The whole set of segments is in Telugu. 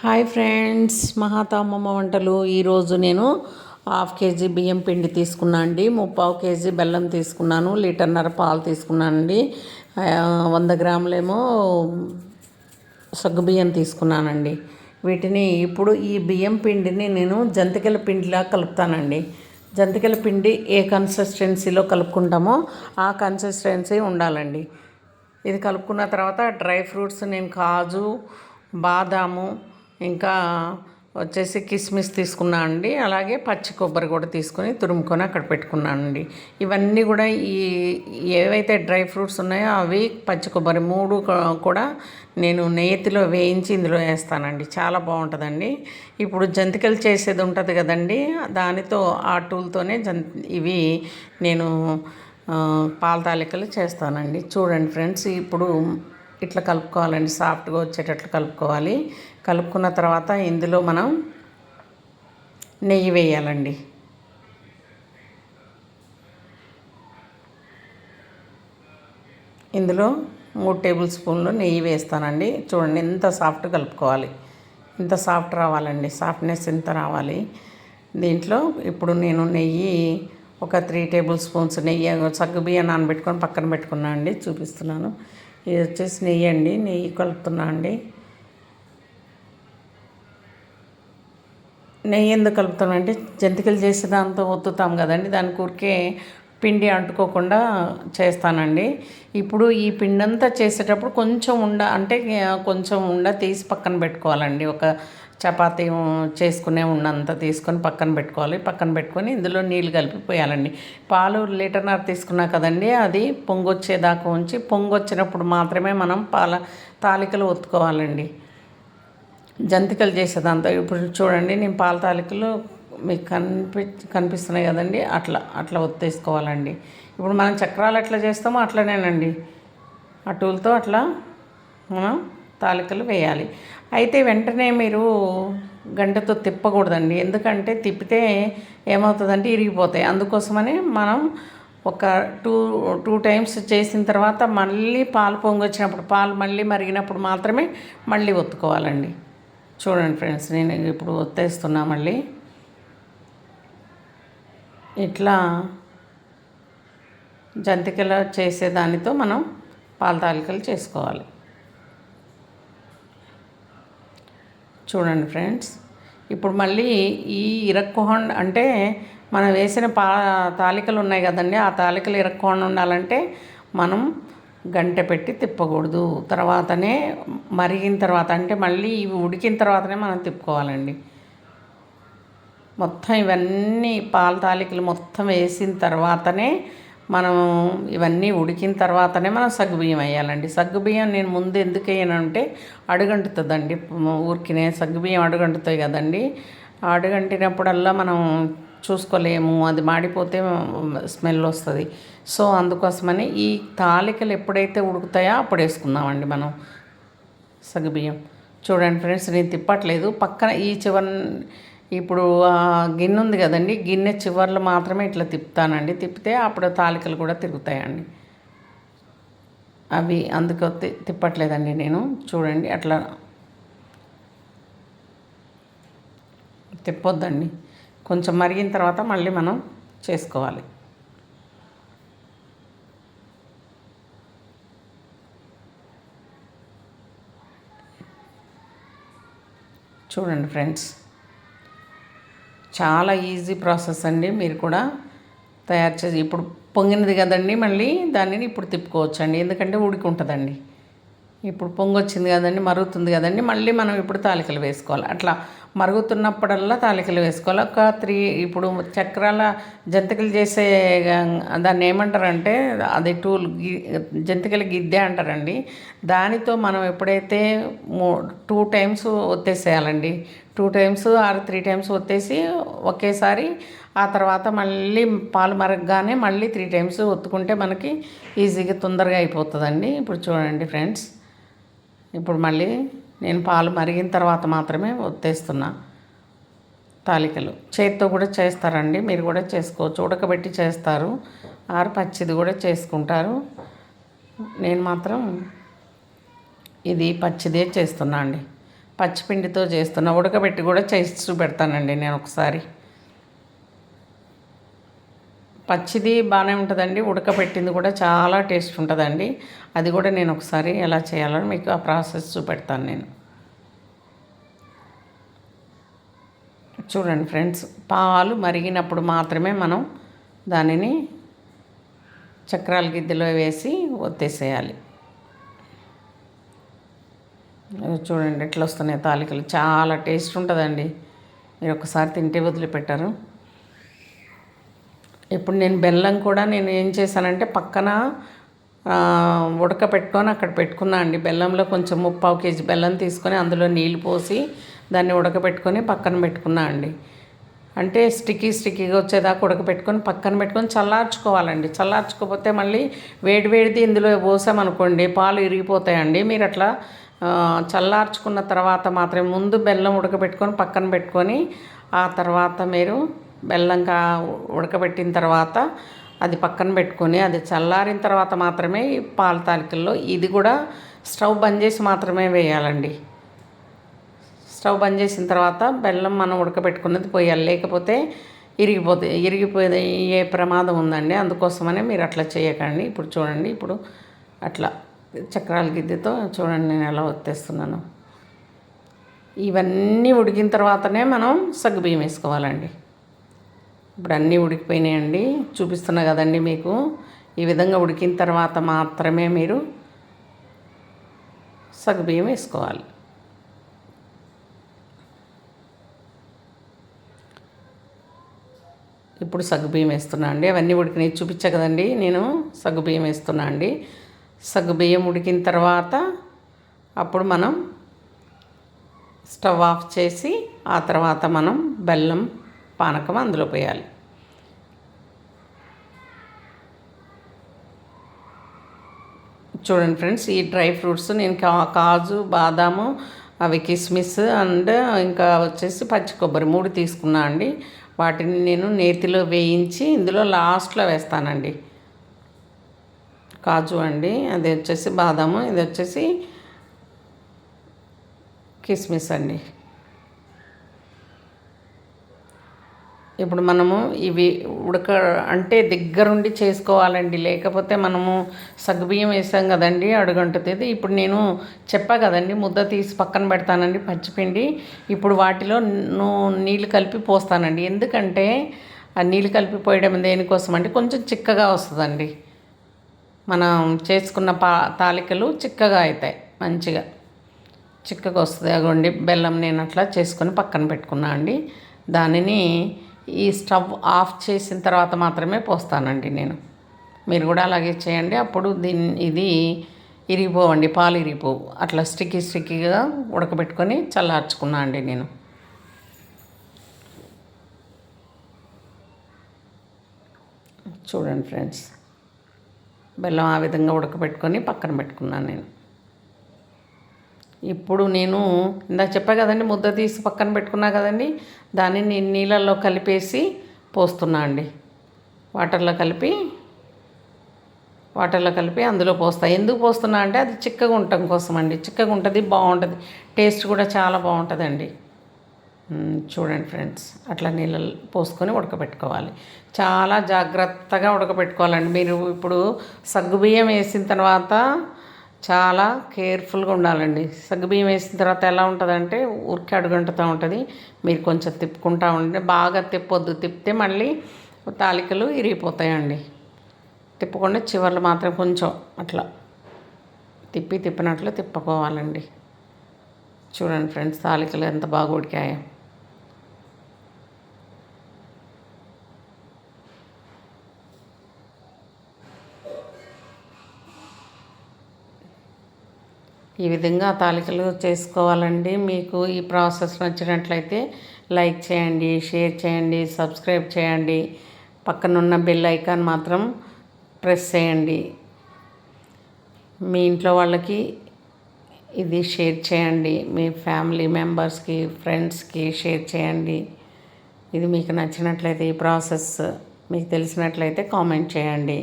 హాయ్ ఫ్రెండ్స్ మహాతామమ్మ వంటలు. ఈరోజు నేను హాఫ్ కేజీ బియ్యం పిండి తీసుకున్నా అండి. ముప్పావు కేజీ బెల్లం తీసుకున్నాను. లీటర్న్నర పాలు తీసుకున్నాను అండి. వంద గ్రాములేమో సగ్గు బియ్యం తీసుకున్నానండి. వీటిని ఇప్పుడు ఈ బియ్యం పిండిని నేను జంతికల పిండిలా కలుపుతానండి. జంతికల పిండి ఏ కన్సిస్టెన్సీలో కలుపుకుంటామో ఆ కన్సిస్టెన్సీ ఉండాలండి. ఇది కలుపుకున్న తర్వాత డ్రై ఫ్రూట్స్ నేను కాజు బాదాము ఇంకా వచ్చేసి కిస్మిస్ తీసుకున్నా అండి. అలాగే పచ్చి కొబ్బరి కూడా తీసుకొని తురుముకొని అక్కడ పెట్టుకున్నానండి ఇవన్నీ కూడా ఈ ఏవైతే డ్రై ఫ్రూట్స్ ఉన్నాయో అవి పచ్చి కొబ్బరి మూడు కూడా నేను నెయ్యిలో వేయించి ఇందులో వేస్తానండి. చాలా బాగుంటుందండి. ఇప్పుడు జంతికలు చేసేది ఉంటుంది కదండి. దానితో ఆ టూల్తోనే జం ఇవి నేను పాల తాలికలు చేస్తానండి. చూడండి ఫ్రెండ్స్ ఇప్పుడు ఇట్లా కలుపుకోవాలండి సాఫ్ట్గా వచ్చేటట్లు కలుపుకోవాలి. కలుపుకున్న తర్వాత ఇందులో మనం నెయ్యి వేయాలండి. ఇందులో మూడు టేబుల్ స్పూన్లు నెయ్యి వేస్తానండి. చూడండి ఎంత సాఫ్ట్ కలుపుకోవాలి. ఇంత సాఫ్ట్ రావాలండి సాఫ్ట్నెస్ ఎంత రావాలి. దీంట్లో ఇప్పుడు నేను నెయ్యి ఒక త్రీ టేబుల్ స్పూన్స్ నెయ్యి సగ్గు బియ్యం నానబెట్టుకొని పక్కన పెట్టుకున్నాను అండి చూపిస్తున్నాను. ఇది వచ్చేసి నెయ్యి అండి. నెయ్యి కలుపుతున్నా అండి. నెయ్యి ఎందుకు కలుపుతామంటే జంతికలు చేసే దాంతో ఒత్తుతాం కదండి. దాని ఊరికే పిండి అంటుకోకుండా చేస్తానండి. ఇప్పుడు ఈ పిండి అంతా చేసేటప్పుడు కొంచెం ఉండ అంటే కొంచెం ఉండ తీసి పక్కన పెట్టుకోవాలండి. ఒక చపాతీ చేసుకునే ఉన్నంత తీసుకొని పక్కన పెట్టుకోవాలి. పక్కన పెట్టుకొని ఇందులో నీళ్ళు కలిపి పోయాలండి. పాలు లీటర్నర తీసుకున్నా కదండి అది పొంగొచ్చేదాకా ఉంచి పొంగొచ్చినప్పుడు మాత్రమే మనం పాల తాలికలు ఒత్తుకోవాలండి. జంతికలు చేసేదంతా ఇప్పుడు చూడండి నేను పాల తాలికలు మీకు కనిపి కనిపిస్తున్నాయి కదండి అట్లా అట్లా ఒత్తేసుకోవాలండి. ఇప్పుడు మనం చక్రాలు ఎట్లా చేస్తామో అట్లనేనండి. ఆ టూల్తో అట్లా మనం తాలికలు వేయాలి. అయితే వెంటనే మీరు గంటతో తిప్పకూడదండి. ఎందుకంటే తిప్పితే ఏమవుతుందంటే ఇరిగిపోతాయి. అందుకోసమని మనం ఒక టూ టూ టైమ్స్ చేసిన తర్వాత మళ్ళీ పాలు పొంగొచ్చినప్పుడు పాలు మళ్ళీ మరిగినప్పుడు మాత్రమే మళ్ళీ ఒత్తుకోవాలండి. చూడండి ఫ్రెండ్స్ నేను ఇప్పుడు ఒత్తేస్తున్నా మళ్ళీ. ఇట్లా జంతికలు చేసే దానితో మనం పాల తాలికలు చేసుకోవాలి. చూడండి ఫ్రెండ్స్. ఇప్పుడు మళ్ళీ ఈ ఇరక్కోహండ్ అంటే మనం వేసిన పా తాలికలు ఉన్నాయి కదండి. ఆ తాలికలు ఇరక్కోహండ్ ఉండాలంటే మనం గంట పెట్టి తిప్పకూడదు. తర్వాతనే మరిగిన తర్వాత అంటే మళ్ళీ ఇవి ఉడికిన తర్వాతనే మనం తిప్పుకోవాలండి. మొత్తం ఇవన్నీ పాల తాలికలు మొత్తం వేసిన తర్వాతనే మనం ఇవన్నీ ఉడికిన తర్వాతనే మనం సగ్గుబియ్యం వేయాలండి. సగ్గుబియ్యం నేను ముందు ఎందుకు వేయనంటే అడుగంటుతుందండి. ఊరికినే సగ్గుబియ్యం అడుగంటుతాయి కదండి. అడుగంటినప్పుడల్లా మనం చూసుకోలేము అది మాడిపోతే స్మెల్ వస్తుంది. సో అందుకోసమని ఈ తాలికలు ఎప్పుడైతే ఉడుకుతాయో అప్పుడు వేసుకుందామండి మనం సగ్గుబియ్యం చూడండి ఫ్రెండ్స్ నేను తిప్పట్లేదు. పక్కన ఈ చివరి ఇప్పుడు గిన్నె ఉంది కదండి గిన్నె చివర్లు మాత్రమే ఇట్లా తిప్పుతానండి. తిప్పితే అప్పుడు తాలికలు కూడా తిరుగుతాయండి. అవి అందుకు తిప్పట్లేదండి నేను. చూడండి అట్లా తిప్పొద్దండి. కొంచెం మరిగిన తర్వాత మళ్ళీ మనం చేసుకోవాలి. చూడండి ఫ్రెండ్స్. చాలా ఈజీ ప్రాసెస్ అండి. మీరు కూడా తయారు చేసి ఇప్పుడు పొంగినది కదండి మళ్ళీ దానిని ఇప్పుడు తిప్పుకోవచ్చు అండి ఎందుకంటే ఉడికి ఉంటుందండి ఇప్పుడు పొంగొచ్చింది కదండి మరుగుతుంది కదండి మళ్ళీ మనం ఇప్పుడు తాలికలు వేసుకోవాలి. అట్లా మరుగుతున్నప్పుడల్లా తాలికలు వేసుకోవాలి. ఒక త్రీ ఇప్పుడు చక్రాల జంతికలు చేసే దాన్ని ఏమంటారంటే అది టూల్ గి జంతికల గిద్దె అంటారండి. దానితో మనం ఎప్పుడైతే two times ఒత్తేసేయాలండి. Two times or three times ఒత్తేసి ఒకేసారి ఆ తర్వాత మళ్ళీ పాలు మరగగానే మళ్ళీ త్రీ టైమ్స్ ఒత్తుకుంటే మనకి ఈజీగా తొందరగా అయిపోతుందండి. ఇప్పుడు చూడండి ఫ్రెండ్స్. ఇప్పుడు మళ్ళీ నేను పాలు మరిగిన తర్వాత మాత్రమే ఒత్తేస్తున్నా. తాలికలు. చేతితో కూడా చేస్తారండి. మీరు కూడా చేసుకోవచ్చు. ఉడకబెట్టి చేస్తారు. ఆరు పచ్చిది కూడా చేసుకుంటారు. నేను మాత్రం ఇది పచ్చిదే చేస్తున్నా అండి. పచ్చిపిండితో చేస్తున్నా. ఉడకబెట్టి కూడా చేసి చూపెడతానండి నేను ఒకసారి. పచ్చిది బాగానే ఉంటుందండి. ఉడకబెట్టింది కూడా చాలా టేస్ట్ ఉంటుందండి. అది కూడా నేను ఒకసారి ఎలా చేయాలో మీకు ఆ ప్రాసెస్ చూపెడతాను నేను. చూడండి ఫ్రెండ్స్ పాలు మరిగినప్పుడు మాత్రమే మనం దానిని చక్రాల గిద్దెలో వేసి ఒత్తేసేయాలి. చూడండి ఎట్లా వస్తున్నాయి తాలికలు. చాలా టేస్ట్ ఉంటుందండి. మీరు ఒకసారి తింటే వదిలిపెట్టారు. ఇప్పుడు నేను బెల్లం కూడా నేను ఏం చేశానంటే పక్కన ఉడకపెట్టుకొని అక్కడ పెట్టుకున్నా అండి. బెల్లంలో కొంచెం ముప్పావు కేజీ బెల్లం తీసుకొని అందులో నీళ్ళు పోసి దాన్ని ఉడకబెట్టుకొని పక్కన పెట్టుకున్నా అండి. అంటే స్టిక్కీ స్టిక్కీగా వచ్చేదాకా ఉడకపెట్టుకొని పక్కన పెట్టుకొని చల్లార్చుకోవాలండి. చల్లార్చుకోకపోతే మళ్ళీ వేడి వేడిది ఇందులో పోసామనుకోండి పాలు ఇరిగిపోతాయండి. మీరు అట్లా చల్లార్చుకున్న తర్వాత మాత్రమే ముందు బెల్లం ఉడకబెట్టుకొని పక్కన పెట్టుకొని ఆ తర్వాత మీరు బెల్లం కా ఉడకబెట్టిన తర్వాత అది పక్కన పెట్టుకొని అది చల్లారిన తర్వాత మాత్రమే పాల తాలికల్లో ఇది కూడా స్టవ్ బంద్ చేసి మాత్రమే వేయాలండి. స్టవ్ బంద్ చేసిన తర్వాత బెల్లం మనం ఉడకబెట్టుకున్నది పోయాలి. లేకపోతే ఇరిగిపోతే ఇరిగిపోయే ప్రమాదం ఉందండి. అందుకోసమనే మీరు అట్లా చేయకండి. ఇప్పుడు చూడండి ఇప్పుడు అట్లా చక్రాల గిద్దెతో చూడండి నేను ఎలా వత్తేస్తున్నాను ఇవన్నీ ఉడికిన తర్వాతనే మనం సగ్గుబియ్యం వేసుకోవాలండి. ఇప్పుడు అన్నీ ఉడికిపోయినాయండి. చూపిస్తున్నా కదండి మీకు. ఈ విధంగా ఉడికిన తర్వాత మాత్రమే మీరు సగ్గుబియ్యం వేసుకోవాలి. ఇప్పుడు సగ్గుబియ్యం వేస్తున్నా అండి. అవన్నీ ఉడికినాయి. చూపించా కదండి. నేను సగ్గుబియ్యం వేస్తున్నా అండి. సగ్గుబియ్యం ఉడికిన తర్వాత అప్పుడు మనం స్టవ్ ఆఫ్ చేసి ఆ తర్వాత మనం బెల్లం పానకం అందులో పోయాలి. చూడండి ఫ్రెండ్స్ ఈ డ్రై ఫ్రూట్స్ నేను కా కాజు బాదాము అవి కిస్మిస్ అండ్ ఇంకా వచ్చేసి పచ్చి కొబ్బరి మూడు తీసుకున్నా అండి. వాటిని నేను నేతిలో వేయించి ఇందులో లాస్ట్లో వేస్తానండి. కాజు అండి. అది వచ్చేసి బాదాము ఇది వచ్చేసి కిస్మిస్ అండి. ఇప్పుడు మనము ఇవి ఉడక అంటే దగ్గరుండి చేసుకోవాలండి. లేకపోతే మనము సగ్గుబియ్యం వేసాం కదండి అడుగంటుతుంది ఇప్పుడు నేను చెప్పా కదండి ముద్ద తీసి పక్కన పెడతానండి పచ్చిపిండి. ఇప్పుడు వాటిలో నీళ్ళు కలిపి పోస్తానండి. ఎందుకంటే ఆ నీళ్ళు కలిపి పోయడం దేనికోసం అంటే కొంచెం చిక్కగా వస్తుందండి. మనం చేసుకున్న పా తాలికలు చిక్కగా అవుతాయి మంచిగా. చిక్కగా వస్తుంది. అగోండి బెల్లం నేను అట్లా చేసుకొని పక్కన పెట్టుకున్నా అండి. దానిని ఈ స్టవ్ ఆఫ్ చేసిన తర్వాత మాత్రమే పోస్తానండి నేను. మీరు కూడా అలాగే చేయండి. అప్పుడు దీన్ని ఇది ఇరిగిపోవండి పాలు ఇరిగిపోవు. అట్లా స్టిక్కీ స్టిక్కీగా ఉడకబెట్టుకొని చల్లార్చుకున్నా అండి నేను. చూడండి ఫ్రెండ్స్. బెల్లం ఆ విధంగా ఉడకబెట్టుకొని పక్కన పెట్టుకున్నాను నేను. ఇప్పుడు నేను ఇందాక చెప్పా కదండి ముద్ద తీసి పక్కన పెట్టుకున్నా కదండి దాన్ని నేను నీళ్ళల్లో కలిపేసి పోస్తున్నా అండి. వాటర్లో కలిపి వాటర్లో కలిపి అందులో పోస్తా. ఎందుకు పోస్తున్నా అంటే అది చిక్కగా ఉండటం కోసం అండి చిక్కగా ఉంటుంది బాగుంటుంది. టేస్ట్ కూడా చాలా బాగుంటుందండి. చూడండి ఫ్రెండ్స్ అట్లా నీళ్ళు పోసుకొని ఉడకబెట్టుకోవాలి. చాలా జాగ్రత్తగా ఉడకబెట్టుకోవాలండి. మీరు ఇప్పుడు సగ్గుబియ్యం వేసిన తర్వాత చాలా కేర్ఫుల్గా ఉండాలండి. సగ్గుబియ్యం వేసిన తర్వాత ఎలా ఉంటుందంటే ఊరికే అడుగంటుతూ ఉంటుంది. మీరు కొంచెం తిప్పుకుంటా ఉంటే బాగా తిప్పొద్దు. తిప్పితే మళ్ళీ తాలికలు ఇరిగిపోతాయండి. తిప్పకుండా చివర్లు మాత్రం కొంచెం అట్లా తిప్పి తిప్పినట్లు తిప్పుకోవాలండి. చూడండి ఫ్రెండ్స్ తాలికలు ఎంత బాగా ఉడికాయో. ఈ విధంగా తాలికలు చేసుకోవాలండి. మీకు ఈ ప్రాసెస్ నచ్చినట్లయితే లైక్ చేయండి షేర్ చేయండి సబ్స్క్రైబ్ చేయండి. పక్కనున్న బెల్ ఐకాన్ మాత్రం ప్రెస్ చేయండి. మీ ఇంట్లో వాళ్ళకి ఇది షేర్ చేయండి. మీ ఫ్యామిలీ మెంబర్స్కి ఫ్రెండ్స్కి షేర్ చేయండి. ఇది మీకు నచ్చినట్లయితే ఈ ప్రాసెస్ మీకు తెలిసినట్లయితే కామెంట్ చేయండి.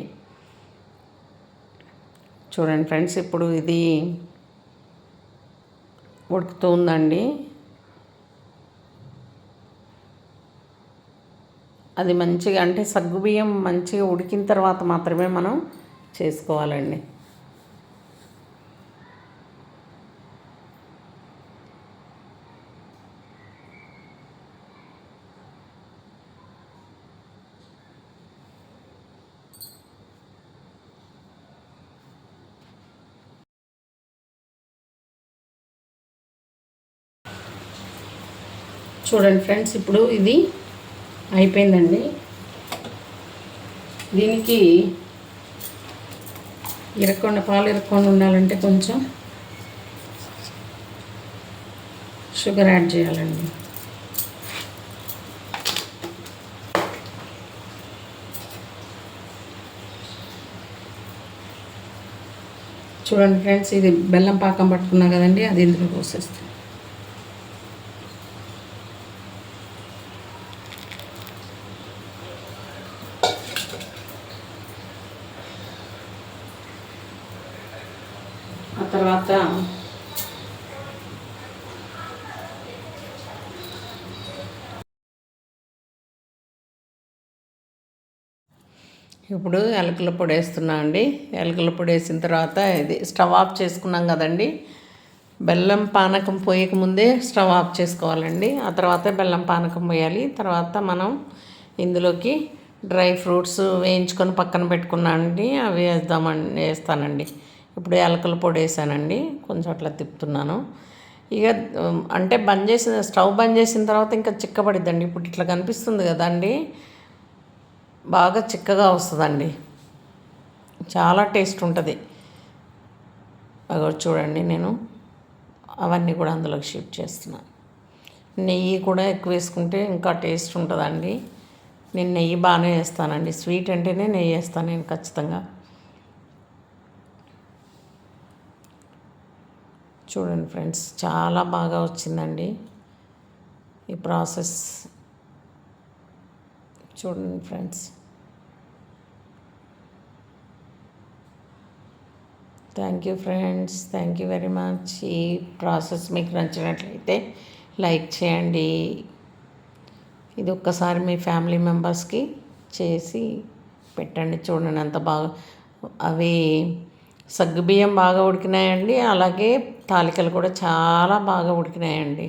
చూడండి ఫ్రెండ్స్ ఇప్పుడు ఇది ఉడుకుతుందండి. అది మంచిగా అంటే సగ్గుబియ్యం మంచిగా ఉడికిన తర్వాత మాత్రమే మనం చేసుకోవాలండి. చూడండి ఫ్రెండ్స్ ఇప్పుడు ఇది అయిపోయిందండి. దీనికి ఇరక్కుండా పాలు ఇరక్కుండా ఉండాలంటే కొంచెం షుగర్ యాడ్ చేయాలండి. చూడండి ఫ్రెండ్స్ ఇది బెల్లం పాకం పట్టుకున్నా కదండి అది ఇందులో పోసేస్తాం ఆ తర్వాత ఇప్పుడు ఎలకల పొడి వేస్తున్నా అండి. ఎలకల పొడి వేసిన తర్వాత ఇది స్టవ్ ఆఫ్ చేసుకున్నాం కదండి. బెల్లం పానకం పోయకముందే స్టవ్ ఆఫ్ చేసుకోవాలండి. ఆ తర్వాత బెల్లం పానకం పోయాలి. తర్వాత మనం ఇందులోకి డ్రై ఫ్రూట్స్ వేయించుకొని పక్కన పెట్టుకున్నానండి అవి వేద్దామండి వేస్తానండి. ఇప్పుడు యాలకుల పొడి వేసానండి. కొంచెం అట్లా తిప్పుతున్నాను. ఇక అంటే బంద్ చేసిన స్టవ్ బంద్ చేసిన తర్వాత ఇంకా చిక్కబడిద్దండి. ఇప్పుడు ఇట్లా కనిపిస్తుంది కదండి. బాగా చిక్కగా వస్తుందండి. చాలా టేస్ట్ ఉంటుంది. అగో చూడండి నేను. అవన్నీ కూడా అందులోకి షిఫ్ట్ చేస్తున్నాను నెయ్యి కూడా ఎక్కువ వేసుకుంటే ఇంకా టేస్ట్ ఉంటుందండి. నేను నెయ్యి బాగానే వేస్తానండి. స్వీట్ అంటేనే నెయ్యి వేస్తాను నేను ఖచ్చితంగా. చూడండి ఫ్రెండ్స్ చాలా బాగా వచ్చిందండి ఈ ప్రాసెస్. చూడండి friends. Thank you friends thank you very much ఈ ప్రాసెస్ మీకు నచ్చినట్లయితే లైక్ చేయండి. ఇది ఒక్కసారి మీ ఫ్యామిలీ మెంబర్స్కి చేసి పెట్టండి. చూడండి ఎంత బాగా అవి సగ్గుబియ్యం బాగా ఉడికినాయండి. అలాగే తాలికలు కూడా చాలా బాగా ఉడికినాయండి.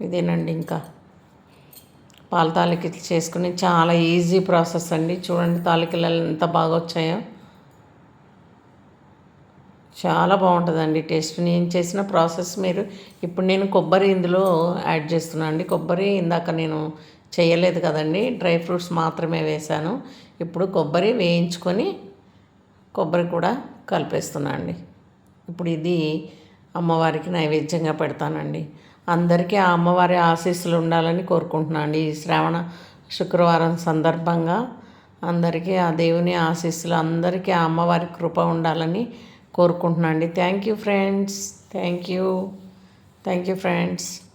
ఇదేనండి ఇంకా. పాల తాలికలు చేసుకుని చాలా ఈజీ ప్రాసెస్ అండి. చూడండి తాలికలు ఎంత బాగా వచ్చాయో. చాలా బాగుంటుందండి టేస్ట్. నేను చేసిన ప్రాసెస్ మీరు ఇప్పుడు నేను కొబ్బరి ఇందులో యాడ్ చేస్తున్నాను అండి. కొబ్బరి ఇందాక నేను చేయలేదు కదండి. డ్రై ఫ్రూట్స్ మాత్రమే వేశాను. ఇప్పుడు కొబ్బరి వేయించుకొని కొబ్బరి కూడా కలిపేస్తున్నా అండి ఇప్పుడు ఇది అమ్మవారికి నైవేద్యంగా పెడతానండి. అందరికీ ఆ అమ్మవారి ఆశీస్సులు ఉండాలని కోరుకుంటున్నాను అండి ఈ శ్రావణ శుక్రవారం సందర్భంగా అందరికీ ఆ దేవుని ఆశీస్సులు అందరికీ ఆ అమ్మవారి కృప ఉండాలని కోరుకుంటున్నాను అండి thank you friends. Thank you. Thank you friends.